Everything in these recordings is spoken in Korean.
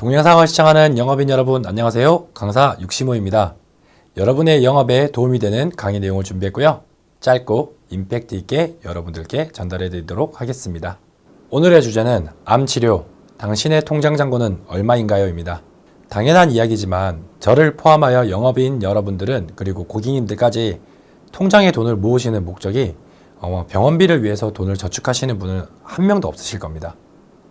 동영상을 시청하는 영업인 여러분 안녕하세요. 강사 육시모입니다. 여러분의 영업에 도움이 되는 강의 내용을 준비했고요. 짧고 임팩트 있게 여러분들께 전달해 드리도록 하겠습니다. 오늘의 주제는 암 치료, 당신의 통장 잔고는 얼마인가요?입니다. 당연한 이야기지만 저를 포함하여 영업인 여러분들은 그리고 고객님들까지 통장에 돈을 모으시는 목적이 어, 병원비를 위해서 돈을 저축하시는 분은 한 명도 없으실 겁니다.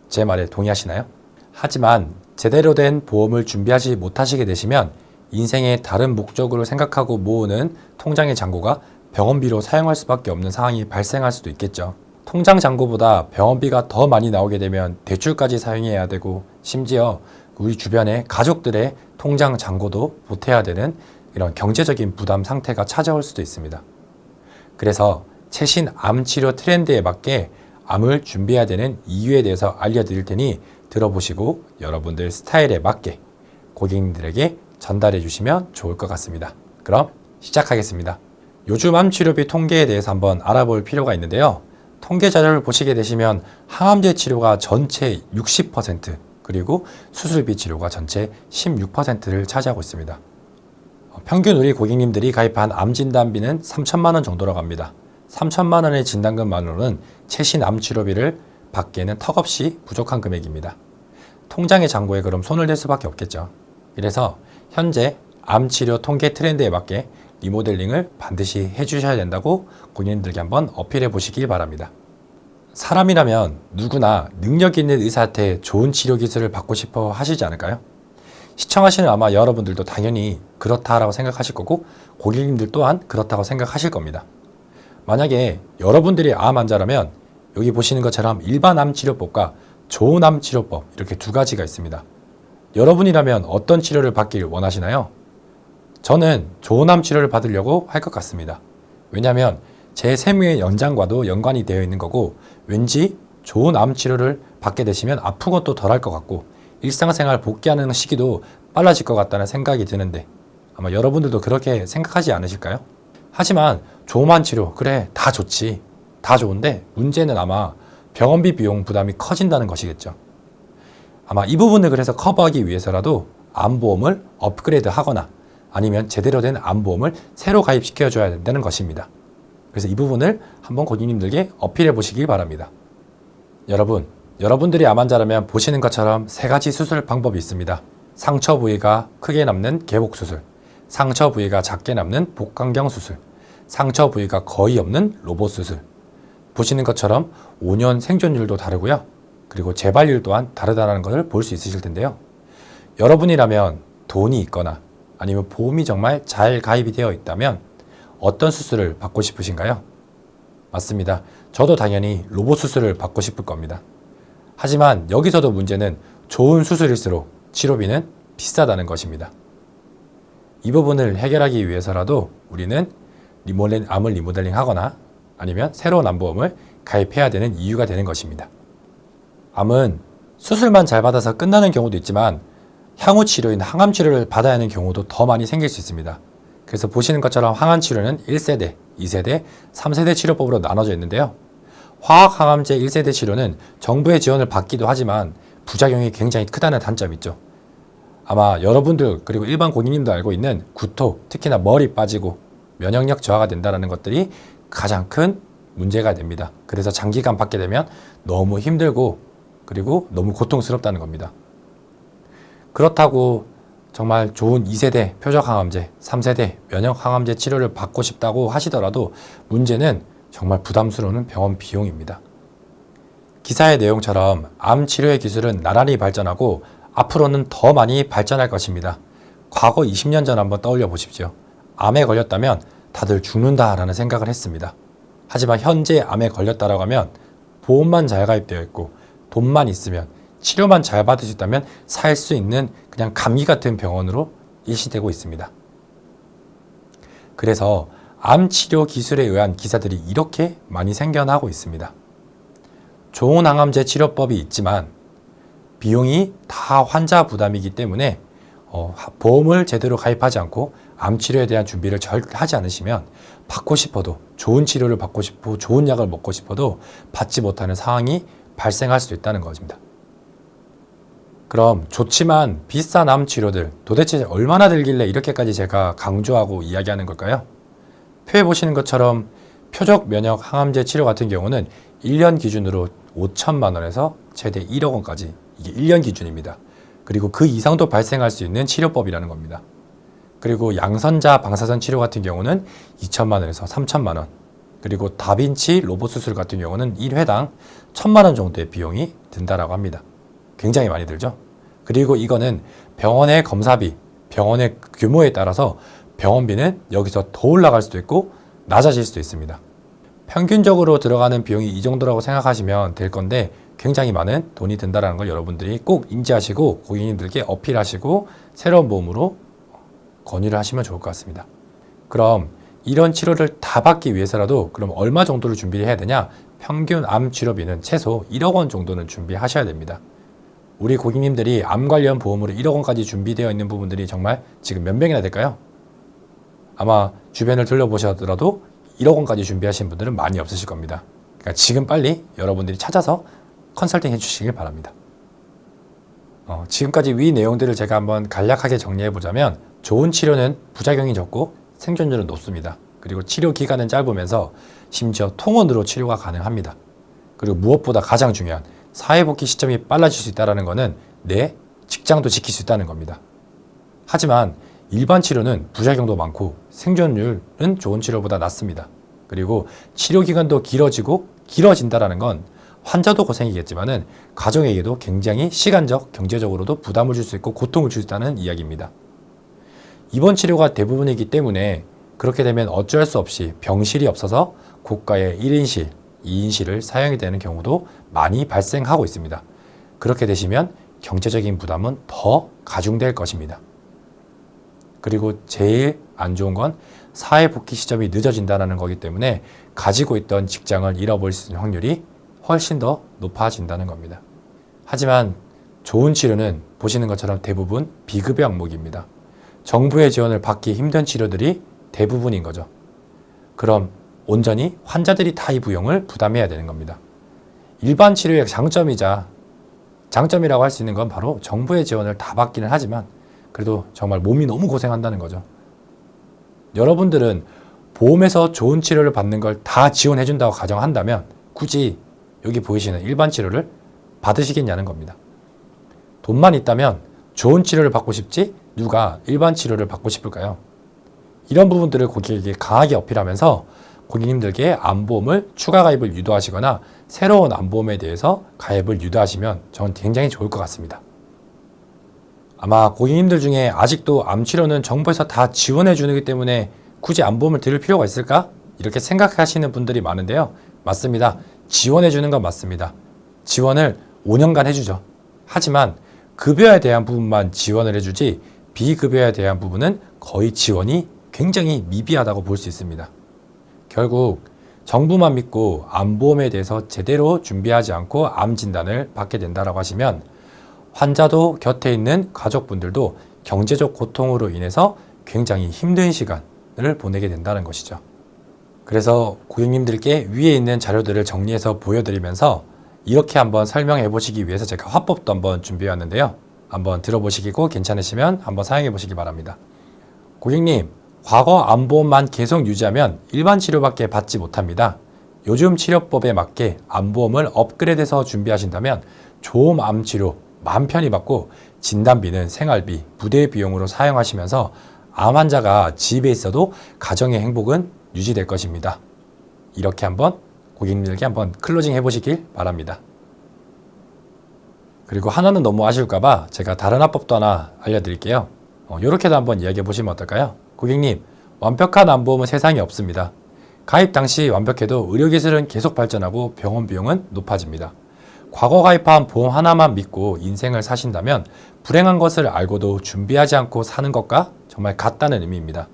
제 말에 동의하시나요? 하지만 제대로 된 보험을 준비하지 못하시게 되시면 인생의 다른 목적으로 생각하고 모으는 통장의 잔고가 병원비로 사용할 수밖에 없는 상황이 발생할 수도 있겠죠. 통장 잔고보다 병원비가 더 많이 나오게 되면 대출까지 사용해야 되고 심지어 우리 주변의 가족들의 통장 잔고도 보태야 되는 이런 경제적인 부담 상태가 찾아올 수도 있습니다. 그래서 최신 암 치료 트렌드에 맞게 암을 준비해야 되는 이유에 대해서 알려드릴 테니 들어보시고 여러분들 스타일에 맞게 고객님들에게 전달해 주시면 좋을 것 같습니다. 그럼 시작하겠습니다. 요즘 암 치료비 통계에 대해서 한번 알아볼 필요가 있는데요. 통계 자료를 보시게 되시면 항암제 치료가 전체 60% 그리고 수술비 치료가 전체 16%를 차지하고 있습니다. 어, 평균 우리 고객님들이 가입한 암 진단비는 3천만 원 정도라고 합니다. 3천만 원의 진단금만으로는 최신 암 치료비를 받기에는 턱없이 부족한 금액입니다. 통장의 잔고에 그럼 손을 댈 수밖에 없겠죠. 그래서 현재 암 치료 통계 트렌드에 맞게 리모델링을 반드시 해주셔야 된다고 고객님들께 한번 어필해 보시길 바랍니다. 사람이라면 누구나 능력 있는 의사한테 좋은 치료 기술을 받고 싶어 하시지 않을까요? 시청하시는 아마 여러분들도 당연히 그렇다라고 생각하실 거고 고객님들 또한 그렇다고 생각하실 겁니다. 만약에 여러분들이 암 환자라면 여기 보시는 것처럼 일반 암 치료법과 좋은 암 치료법 이렇게 두 가지가 있습니다. 여러분이라면 어떤 치료를 받길 원하시나요? 저는 좋은 암 치료를 받으려고 할 것 같습니다. 왜냐하면 제 생명의 연장과도 연관이 되어 있는 거고 왠지 좋은 암 치료를 받게 되시면 아픈 것도 덜할 것 같고 일상생활 복귀하는 시기도 빨라질 것 같다는 생각이 드는데 아마 여러분들도 그렇게 생각하지 않으실까요? 하지만 좋은 암 치료 그래 다 좋지 다 좋은데 문제는 아마 병원비 비용 부담이 커진다는 것이겠죠. 아마 이 부분을 그래서 커버하기 위해서라도 암보험을 업그레이드 하거나 아니면 제대로 된 암보험을 새로 가입시켜 줘야 된다는 것입니다. 그래서 이 부분을 한번 고객님들께 어필해 보시길 바랍니다. 여러분, 여러분들이 암 환자라면 보시는 것처럼 세 가지 수술 방법이 있습니다. 상처 부위가 크게 남는 개복 수술, 상처 부위가 작게 남는 복강경 수술, 상처 부위가 거의 없는 로봇 수술. 보시는 것처럼 5년 생존율도 다르고요. 그리고 재발률 또한 다르다는 것을 볼 수 있으실 텐데요. 여러분이라면 돈이 있거나 아니면 보험이 정말 잘 가입이 되어 있다면 어떤 수술을 받고 싶으신가요? 맞습니다. 저도 당연히 로봇 수술을 받고 싶을 겁니다. 하지만 여기서도 문제는 좋은 수술일수록 치료비는 비싸다는 것입니다. 이 부분을 해결하기 위해서라도 우리는 리모델, 암을 리모델링 하거나 아니면 새로운 암보험을 가입해야 되는 이유가 되는 것입니다. 암은 수술만 잘 받아서 끝나는 경우도 있지만 향후 치료인 항암 치료를 받아야 하는 경우도 더 많이 생길 수 있습니다. 그래서 보시는 것처럼 항암 치료는 1세대, 2세대, 3세대 치료법으로 나눠져 있는데요. 화학 항암제 1세대 치료는 정부의 지원을 받기도 하지만 부작용이 굉장히 크다는 단점이 있죠. 아마 여러분들 그리고 일반 고객님도 알고 있는 구토, 특히나 머리 빠지고 면역력 저하가 된다는 것들이 가장 큰 문제가 됩니다. 그래서 장기간 받게 되면 너무 힘들고 그리고 너무 고통스럽다는 겁니다. 그렇다고 정말 좋은 2세대 표적 항암제, 3세대 면역 항암제 치료를 받고 싶다고 하시더라도 문제는 정말 부담스러운 병원 비용입니다. 기사의 내용처럼 암 치료의 기술은 나란히 발전하고 앞으로는 더 많이 발전할 것입니다. 과거 20년 전 한번 떠올려 보십시오. 암에 걸렸다면 다들 죽는다라는 생각을 했습니다. 하지만 현재 암에 걸렸다라고 하면 보험만 잘 가입되어 있고 돈만 있으면 치료만 잘 받을 수 있다면 살 수 있는 그냥 감기 같은 병원으로 일시되고 있습니다. 그래서 암 치료 기술에 의한 기사들이 이렇게 많이 생겨나고 있습니다. 좋은 항암제 치료법이 있지만 비용이 다 환자 부담이기 때문에 어, 보험을 제대로 가입하지 않고 암 치료에 대한 준비를 절대 하지 않으시면 받고 싶어도 좋은 치료를 받고 싶고 좋은 약을 먹고 싶어도 받지 못하는 상황이 발생할 수도 있다는 것입니다. 그럼 좋지만 비싼 암 치료들 도대체 얼마나 들길래 이렇게까지 제가 강조하고 이야기하는 걸까요? 표에 보시는 것처럼 표적 면역 항암제 치료 같은 경우는 1년 기준으로 5천만 원에서 최대 1억 원까지 이게 1년 기준입니다. 그리고 그 이상도 발생할 수 있는 치료법이라는 겁니다. 그리고 양선자 방사선 치료 같은 경우는 2천만 원에서 3천만 원. 그리고 다빈치 로봇 수술 같은 경우는 1회당 1천만 원 정도의 비용이 든다라고 합니다. 굉장히 많이 들죠. 그리고 이거는 병원의 검사비, 병원의 규모에 따라서 병원비는 여기서 더 올라갈 수도 있고 낮아질 수도 있습니다. 평균적으로 들어가는 비용이 이 정도라고 생각하시면 될 건데 굉장히 많은 돈이 든다는 걸 여러분들이 꼭 인지하시고 고객님들께 어필하시고 새로운 보험으로 건의를 하시면 좋을 것 같습니다. 그럼 이런 치료를 다 받기 위해서라도 그럼 얼마 정도를 준비를 해야 되냐? 평균 암 치료비는 최소 1억 원 정도는 준비하셔야 됩니다. 우리 고객님들이 암 관련 보험으로 1억 원까지 준비되어 있는 부분들이 정말 지금 몇 명이나 될까요? 아마 주변을 둘러보셔더라도 1억 원까지 준비하신 분들은 많이 없으실 겁니다. 그러니까 지금 빨리 여러분들이 찾아서 컨설팅 해주시길 바랍니다. 어, 지금까지 위 내용들을 제가 한번 간략하게 정리해 보자면 좋은 치료는 부작용이 적고 생존율은 높습니다. 그리고 치료 기간은 짧으면서 심지어 통원으로 치료가 가능합니다. 그리고 무엇보다 가장 중요한 사회복귀 시점이 빨라질 수 있다는 것은 내 직장도 지킬 수 있다는 겁니다. 하지만 일반 치료는 부작용도 많고 생존율은 좋은 치료보다 낮습니다. 그리고 치료 기간도 길어지고 길어진다라는 건 환자도 고생이겠지만은 가정에게도 굉장히 시간적, 경제적으로도 부담을 줄 수 있고 고통을 줄 수 있다는 이야기입니다. 입원 치료가 대부분이기 때문에 그렇게 되면 어쩔 수 없이 병실이 없어서 고가의 1인실, 2인실을 사용이 되는 경우도 많이 발생하고 있습니다. 그렇게 되시면 경제적인 부담은 더 가중될 것입니다. 그리고 제일 안 좋은 건 사회 복귀 시점이 늦어진다는 거기 때문에 가지고 있던 직장을 잃어버릴 수 있는 확률이 훨씬 더 높아진다는 겁니다. 하지만 좋은 치료는 보시는 것처럼 대부분 비급여 항목입니다. 정부의 지원을 받기 힘든 치료들이 대부분인 거죠. 그럼 온전히 환자들이 다 이 부용을 부담해야 되는 겁니다. 일반 치료의 장점이자 장점이라고 할 수 있는 건 바로 정부의 지원을 다 받기는 하지만 그래도 정말 몸이 너무 고생한다는 거죠. 여러분들은 보험에서 좋은 치료를 받는 걸 다 지원해 준다고 가정한다면 굳이 여기 보이시는 일반 치료를 받으시겠냐는 겁니다. 돈만 있다면 좋은 치료를 받고 싶지 누가 일반 치료를 받고 싶을까요? 이런 부분들을 고객에게 강하게 어필하면서 고객님들께 암보험을 추가 가입을 유도하시거나 새로운 암보험에 대해서 가입을 유도하시면 저는 굉장히 좋을 것 같습니다. 아마 고객님들 중에 아직도 암 치료는 정부에서 다 지원해 주기 때문에 굳이 암보험을 들을 필요가 있을까? 이렇게 생각하시는 분들이 많은데요. 맞습니다. 지원해 주는 건 맞습니다. 지원을 5년간 해주죠. 하지만 급여에 대한 부분만 지원을 해주지 비급여에 대한 부분은 거의 지원이 굉장히 미비하다고 볼 수 있습니다. 결국 정부만 믿고 암보험에 대해서 제대로 준비하지 않고 암 진단을 받게 된다라고 하시면 환자도 곁에 있는 가족분들도 경제적 고통으로 인해서 굉장히 힘든 시간을 보내게 된다는 것이죠. 그래서 고객님들께 위에 있는 자료들을 정리해서 보여드리면서 이렇게 한번 설명해 보시기 위해서 제가 화법도 한번 준비해 왔는데요. 한번 들어보시고 괜찮으시면 한번 사용해 보시기 바랍니다. 고객님, 과거 암보험만 계속 유지하면 일반 치료밖에 받지 못합니다. 요즘 치료법에 맞게 암보험을 업그레이드해서 준비하신다면 좋은 암 치료 마음 편히 받고 진단비는 생활비, 부대 비용으로 사용하시면서 암 환자가 집에 있어도 가정의 행복은 유지될 것입니다. 이렇게 한번 고객님들께 한번 클로징 해보시길 바랍니다. 그리고 하나는 너무 아쉬울까봐 제가 다른 화법도 하나 알려드릴게요. 어, 이렇게도 한번 이야기해 보시면 어떨까요? 고객님, 완벽한 암보험은 세상에 없습니다. 가입 당시 완벽해도 의료기술은 계속 발전하고 병원 비용은 높아집니다. 과거 가입한 보험 하나만 믿고 인생을 사신다면 불행한 것을 알고도 준비하지 않고 사는 것과 정말 같다는 의미입니다.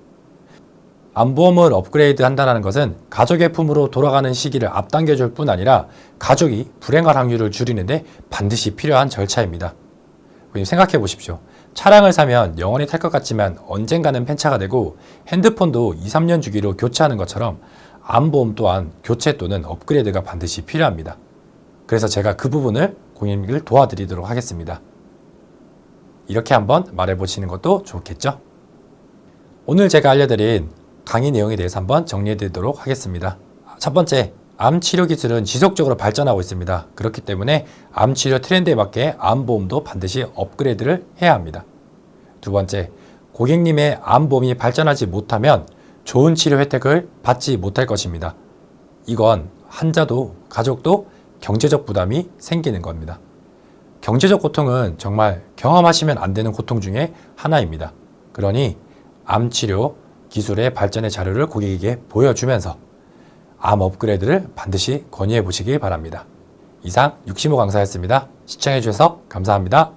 암보험을 업그레이드 한다는 것은 가족의 품으로 돌아가는 시기를 앞당겨 줄 뿐 아니라 가족이 불행할 확률을 줄이는데 반드시 필요한 절차입니다. 생각해 보십시오. 차량을 사면 영원히 탈 것 같지만 언젠가는 폐차가 되고 핸드폰도 2, 3년 주기로 교체하는 것처럼 암보험 또한 교체 또는 업그레이드가 반드시 필요합니다. 그래서 제가 그 부분을 고객님을 도와드리도록 하겠습니다. 이렇게 한번 말해 보시는 것도 좋겠죠? 오늘 제가 알려드린 강의 내용에 대해서 한번 정리해 드리도록 하겠습니다. 첫 번째, 암 치료 기술은 지속적으로 발전하고 있습니다. 그렇기 때문에 암 치료 트렌드에 맞게 암 보험도 반드시 업그레이드를 해야 합니다. 두 번째, 고객님의 암 보험이 발전하지 못하면 좋은 치료 혜택을 받지 못할 것입니다. 이건 환자도 가족도 경제적 부담이 생기는 겁니다. 경제적 고통은 정말 경험하시면 안 되는 고통 중에 하나입니다. 그러니 암 치료 기술의 발전의 자료를 고객에게 보여주면서 암 업그레이드를 반드시 권유해 보시기 바랍니다. 이상 65 강사였습니다. 시청해 주셔서 감사합니다.